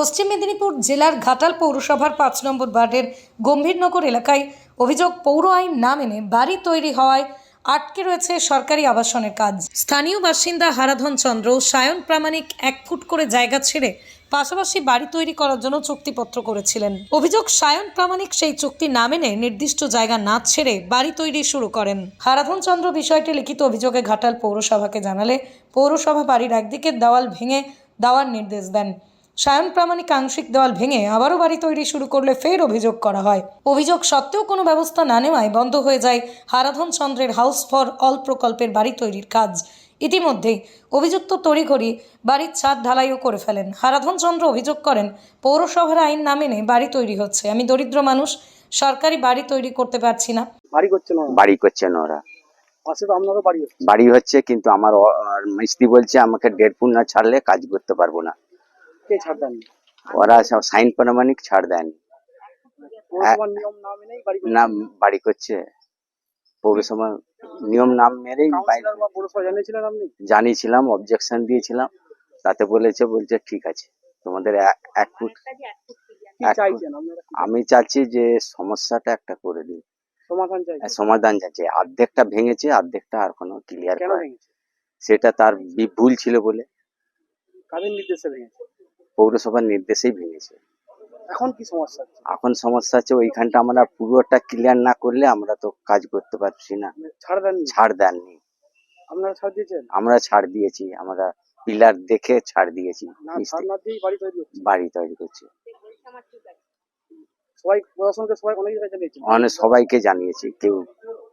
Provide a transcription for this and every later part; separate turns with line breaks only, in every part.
পশ্চিম মেদিনীপুর জেলার ঘাটাল পৌরসভার পাঁচ নম্বর ওয়ার্ডের গম্ভীরনগর এলাকায় অভিযোগ পৌর আইন না মেনে বাড়ি তৈরি হওয়ায় আটকে রয়েছে সরকারি আবাসনের কাজ। স্থানীয় বাসিন্দা হারাধন চন্দ্র সায়ন প্রামাণিক এক ফুট করে জায়গা ছেড়ে পাশাপাশি বাড়ি তৈরি করার জন্য চুক্তিপত্র করেছিলেন। অভিযোগ সায়ন প্রামাণিক সেই চুক্তি না মেনে নির্দিষ্ট জায়গা না ছেড়ে বাড়ি তৈরি শুরু করেন। হারাধন চন্দ্র বিষয়টি লিখিত অভিযোগে ঘাটাল পৌরসভাকে জানালে পৌরসভা বাড়ির একদিকে দেওয়াল ভেঙে দেওয়ার নির্দেশ দেন। সায়ন প্রামাণিক আংশিক দেওয়াল ভেঙে আবারও বাড়ি তৈরি শুরু করলে ফের অভিযোগ করা হয়। অভিযোগ সত্ত্বেও কোনো ব্যবস্থা না নেওয়ায় বন্ধ হয়ে যায় হারাধন চন্দ্রের হাউস ফর অল প্রকল্পের বাড়ি তৈরির কাজ। ইতিমধ্যেই অভিযুক্ত তড়িঘড়ি বাড়ির ছাদ ঢালাইও করে ফেলেন। হারাধন চন্দ্র অভিযোগ করেন পৌরসভার আইন না মেনে বাড়ি তৈরি হচ্ছে। আমি দরিদ্র মানুষ সরকারি বাড়ি তৈরি করতে পারছি না।
বাড়ি করছে না
বাড়ি করছেন ওরা।
পাশে তো আপনারও বাড়ি হচ্ছে।
বাড়ি হচ্ছে কিন্তু আমার মিস্ত্রি বলছে আমাকে দেড় ফুট না ছাড়লে কাজ করতে পারব না।
কে ছাড় দেন
ওরা সব সাইন প্রামাণিক ছাড় দেয়নি।
পৌরসভার নিয়ম না মেনেই বাড়ি করছে।
না বাড়ি করছে। পৌরসভা নিয়ম নাম মেরেই
জানিয়েছিলেন আপনি?
জানিয়েছিলাম অবজেকশন দিয়েছিলাম। তাতে বলেছে বলছে ঠিক আছে তোমাদের এক- এক ফুট আমি চাচ্ছি যে সমস্যাটা একটা করে দিই।
সমাধান
সমাধান চাচ্ছি অর্ধেকটা ভেঙেছে অর্ধেকটা আর কোনো ক্লিয়ার সেটা তার ভুল ছিল বলে।
কাদের নির্দেশে ভেঙেছে?
পৌরসভার নির্দেশেই ভেঙেছে।
এখন কি সমস্যা
এখন সমস্যা হচ্ছে ওইখানটা আমরা পুরোটা ক্লিয়ার না করলে আমরা তো কাজ করতে পারছি না।
মানে ছাড় দেননি?
ছাড় দেননি।
আপনারা ছাড় দিয়েছেন?
আমরা ছাড় দিয়েছি আমরা পিলার দেখে ছাড় দিয়েছি
বাড়ি তৈরি
করছে।
সবাই প্রশাসনকে সবাই অনেক
অনেক সবাইকে জানিয়েছি কেউ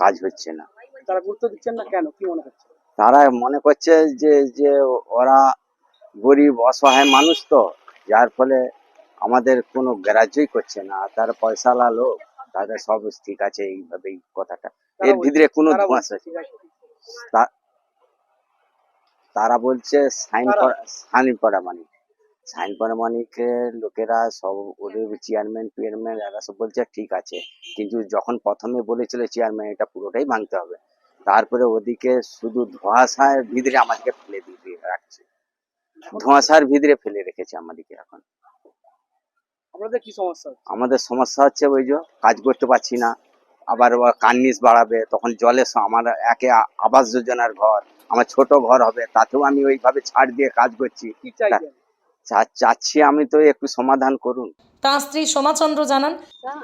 কাজ হচ্ছে না।
তারা গুরুত্ব দিচ্ছেন না কেন? কি মনে হচ্ছে
তারা মনে করছে যে যে ওরা গরিব অসহায় মানুষ তো যার ফলে আমাদের কোনো গ্রাহ্যই করছে না তার পয়সালা লোক তাদের সব ঠিক আছে এইভাবেই কথাটা। এর ভিতরে কোনো
বলছে, আছে।
তারা বলছে সাইন সাইন করা মানে। সাইন করা মানিকের লোকেরা সব ওদের চেয়ারম্যান ফিয়ারম্যান এরা সব বলছে ঠিক আছে। কিন্তু যখন প্রথমে বলেছিল চেয়ারম্যান এটা পুরোটাই ভাঙতে হবে। তারপরে ওদিকে শুধু ধোঁয়াশার ভিতরে আমাদেরকে ফেলে দিয়ে রাখছে। ধোঁয়াশার ভিতরে ফেলে রেখেছে আমাদেরকে এখন।
আপনাদের কি সমস্যা
আমাদের সমস্যা হচ্ছে ওই যে কাজ করতে পারছি না আবার কান্নিস বাড়াবে তখন জলে আমার একে আবাস যোজনার ঘর আমার ছোট ঘর হবে তাতেও আমি ওইভাবে ছাড় দিয়ে কাজ করছি।
কি চাইছেন?
চা- চাচ্ছি আমি তো একটু সমাধান করুন।
তাঁর স্ত্রী সোমাচন্দ্র জানান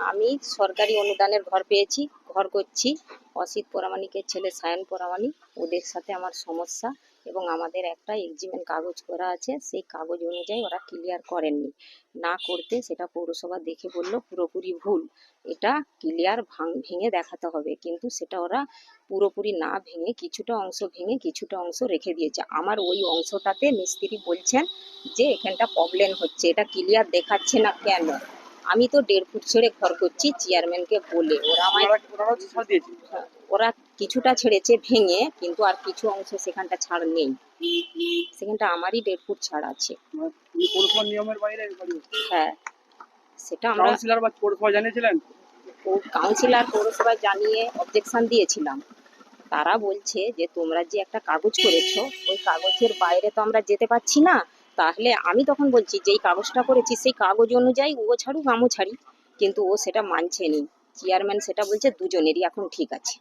আমি সরকারি অনুদানের ঘর পেয়েছি ঘর করছি অসিত পরামানিকের ছেলে সায়ন পরামানিক ওদের সাথে আমার সমস্যা। এবং আমাদের একটা এগ্রিমেন্ট কাগজ করা আছে, সেই কাগজ অনুযায়ী ওরা ক্লিয়ার করেননি। না করতে সেটা পৌরসভা দেখে বলল, পুরোপুরি ভুল। এটা ক্লিয়ার ভাঙ, ভেঙে দেখাতে হবে। কিন্তু সেটা ওরা পুরোপুরি না ভেঙে কিছুটা অংশ ভেঙে কিছুটা অংশ রেখে দিয়েছে। আমার ওই অংশটাতে মিস্ত্রি বলছেন যে এখানটা প্রবলেম হচ্ছে। এটা ক্লিয়ার দেখাচ্ছে না কেন? আমি তো দেড় ফুট ছেড়ে ঘর করছি চেয়ারম্যানকে বলে। ওরা আমায় ওরা কিছুটা ছেড়েছে ভেঙে কিন্তু আর কিছু অংশ সেখানটা ছাড় নেই। সেখানটা আমারই দেড় ফুট ছাড় আছে।
মানে
হ্যাঁ সেটা আমরা
কাউন্সিলর বা পৌরসভা জানিয়েছিলেন?
কাউন্সিলর পৌরসভায় জানিয়ে অবজেকশন দিয়েছিলাম। তারা বলছে যে তোমরা যে একটা কাগজ করেছ ওই কাগজের বাইরে তো আমরা যেতে পারছি না। তাহলে আমি তখন বলছি যেই কাগজটা করেছি সেই কাগজ অনুযায়ী ও ছাড়ুক আমও ছাড়ি। কিন্তু ও সেটা মানছে নি। চেয়ারম্যান সেটা বলছে দুজনেরই এখন ঠিক আছে।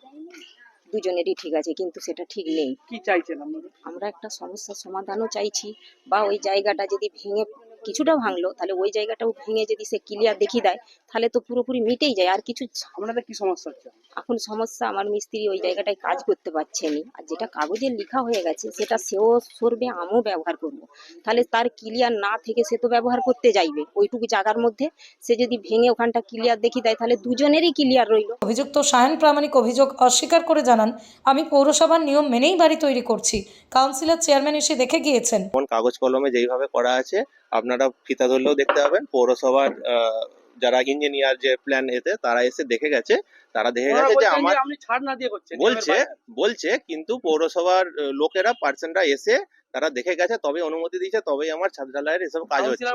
দুজনেরই ঠিক আছে কিন্তু সেটা ঠিক নেই।
কি চাইছেন
আমরা একটা সমস্যার সমাধানও চাইছি বা ওই জায়গাটা যদি ভেঙে কিছুটা ভাঙলো তাহলে ওই জায়গাটাও ভেঙে যদি সে ক্লিয়ার দেখিয়ে দেয় তাহলে তো পুরোপুরি মিটেই যায়। আর কিছু
আপনাদের কি সমস্যা হচ্ছে?
এখন সমস্যা আমার মিস্ত্রি ওই জায়গাটায় কাজ করতে পারছে না। আর যেটা কাগজে লেখা হয়ে গেছে সেটা সেও সরবে আমিও ব্যবহার করব। তাহলে তার ক্লিয়ার না থেকে সে তো ব্যবহার করতে যাইবে। ওইটুকু জায়গার মধ্যে সে যদি ভেঙে ওখানটা ক্লিয়ার দেখি দেয় তাহলে দুজনেরই ক্লিয়ার রইল।
অভিযুক্ত সায়ন প্রামাণিক অভিযোগ অস্বীকার করে জানান আমি পৌরসভার নিয়ম মেনেই বাড়ি তৈরি করছি। কাউন্সিলর চেয়ারম্যান এসে দেখে গিয়েছেন।
কাগজ কলমে যেইভাবে করা আছে আপনারা ফিতা ধরলেও দেখতে পাবেন। পৌরসভার যারা ইঞ্জিনিয়ার যে প্ল্যান এতে তারা এসে দেখে গেছে। তারা দেখে গেছে যে আমার
ছাড় না দিয়ে করছেন।
বলছে বলছে কিন্তু পৌরসভার লোকেরা পার্সনরা এসে তারা দেখে গেছে তবে অনুমতি দিয়েছে তবেই আমার ছাদ ঢালাইয়ের এসব কাজ হচ্ছে।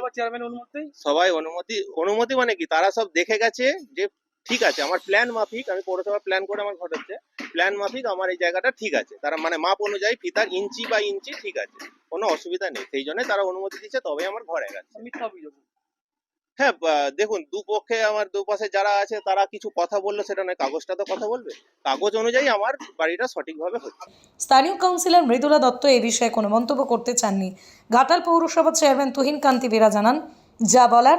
সবাই অনুমতি অনুমতি মানে কি? তারা সব দেখে গেছে যে ঠিক আছে আমার প্ল্যান মাফিক আমি পৌরসভা প্ল্যান করে আমার ঘর হচ্ছে প্ল্যান মাফিক আমার এই জায়গাটা ঠিক আছে। তারা মানে মাপ অনুযায়ী ফিতার ইঞ্চি বা ইঞ্চি ঠিক আছে। কোনো অসুবিধা নেই। সেই জন্য তারা অনুমতি দিচ্ছে তবে আমার ঘরে গেছে।
মিথ্যা অভিযোগ
হ্যাঁ দেখুন দুপক্ষে আমার দুপাশে যারা আছে তারা কিছু কথা বলল সেটা নয় কাগজটা তো কথা বলবে। কাগজ অনুযায়ী আমার বাড়িটা সঠিকভাবে হচ্ছে।
স্থানীয় কাউন্সিলর মৃদুলা দত্ত এই বিষয়ে কোনো মন্তব্য করতে চাননি। ঘাটাল পৌরসভার চেয়ারম্যান তুহিন কান্তি বেরা জানান যা বলার